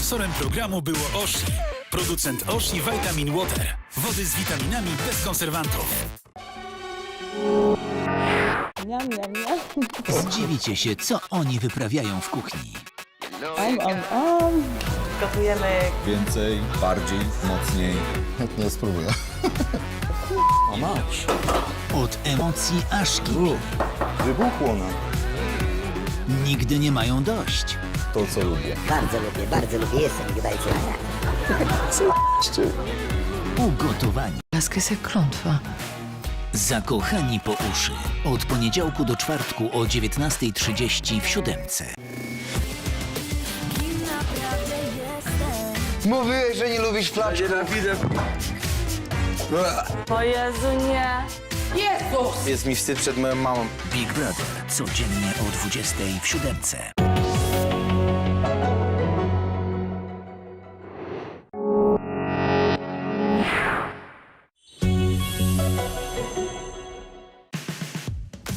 Sponsorem programu było Oshi. Producent Oshi Vitamin Water. Wody z witaminami bez konserwantów. Miam, miam, miam. Zdziwicie się, co oni wyprawiają w kuchni. Om, om, om. Gotujemy Więcej, bardziej, mocniej. Chętnie spróbuję. Od emocji aż kipi. Wybuchło nam. Nigdy nie mają dość. To, co lubię. Bardzo lubię, bardzo lubię, jestem gadajcie. Ugotowani. Laska jest jak klątwa. Zakochani po uszy. Od poniedziałku do czwartku o 19.30 w siódemce. Mówiłeś, że nie lubisz flaszki. O Jezu, nie. Jest mi wstyd przed moją mamą. Big Brother. Codziennie o 20.00 w siódemce.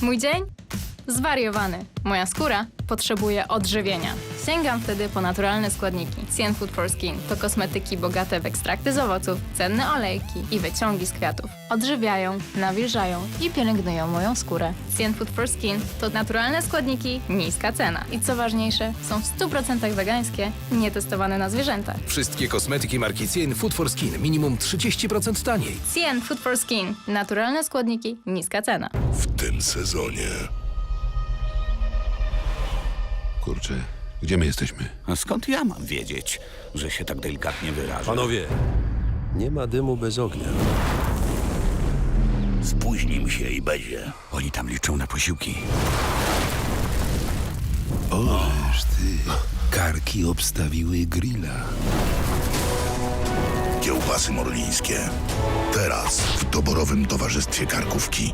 Mój dzień? Zwariowany. Moja skóra potrzebuje odżywienia. Sięgam wtedy po naturalne składniki. Cien Food for Skin to kosmetyki bogate w ekstrakty z owoców, cenne olejki i wyciągi z kwiatów. Odżywiają, nawilżają i pielęgnują moją skórę. Cien Food for Skin to naturalne składniki, niska cena. I co ważniejsze, są w 100% wegańskie, nietestowane na zwierzętach. Wszystkie kosmetyki marki Cien Food for Skin minimum 30% taniej. Cien Food for Skin. Naturalne składniki, niska cena. w tym sezonie. Kurczę, gdzie my jesteśmy? A skąd ja mam wiedzieć, że się tak delikatnie wyrażę? Panowie, nie ma dymu bez ognia. Spóźnim się i będzie. Oni tam liczą na posiłki. Oż ty, karki obstawiły grilla. Kiełbasy morlińskie. Teraz w doborowym towarzystwie karkówki.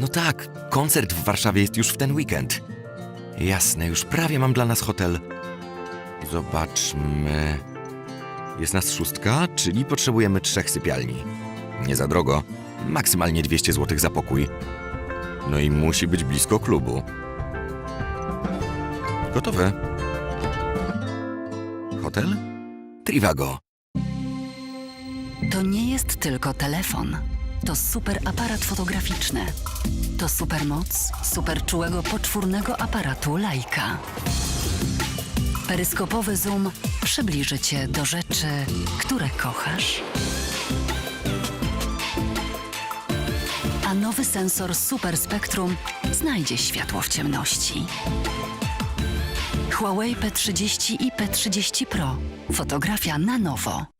No tak, koncert w Warszawie jest już w ten weekend. Jasne, już prawie mam dla nas hotel. Zobaczmy. Jest nas szóstka, czyli potrzebujemy trzech sypialni. Nie za drogo. Maksymalnie 200 zł za pokój. No i musi być blisko klubu. Gotowe. Hotel? Trivago. To nie jest tylko telefon. To super aparat fotograficzny. To supermoc super czułego poczwórnego aparatu Leica. Peryskopowy zoom przybliży cię do rzeczy, które kochasz. A nowy sensor Super Spectrum znajdzie światło w ciemności. Huawei P30 i P30 Pro. Fotografia na nowo.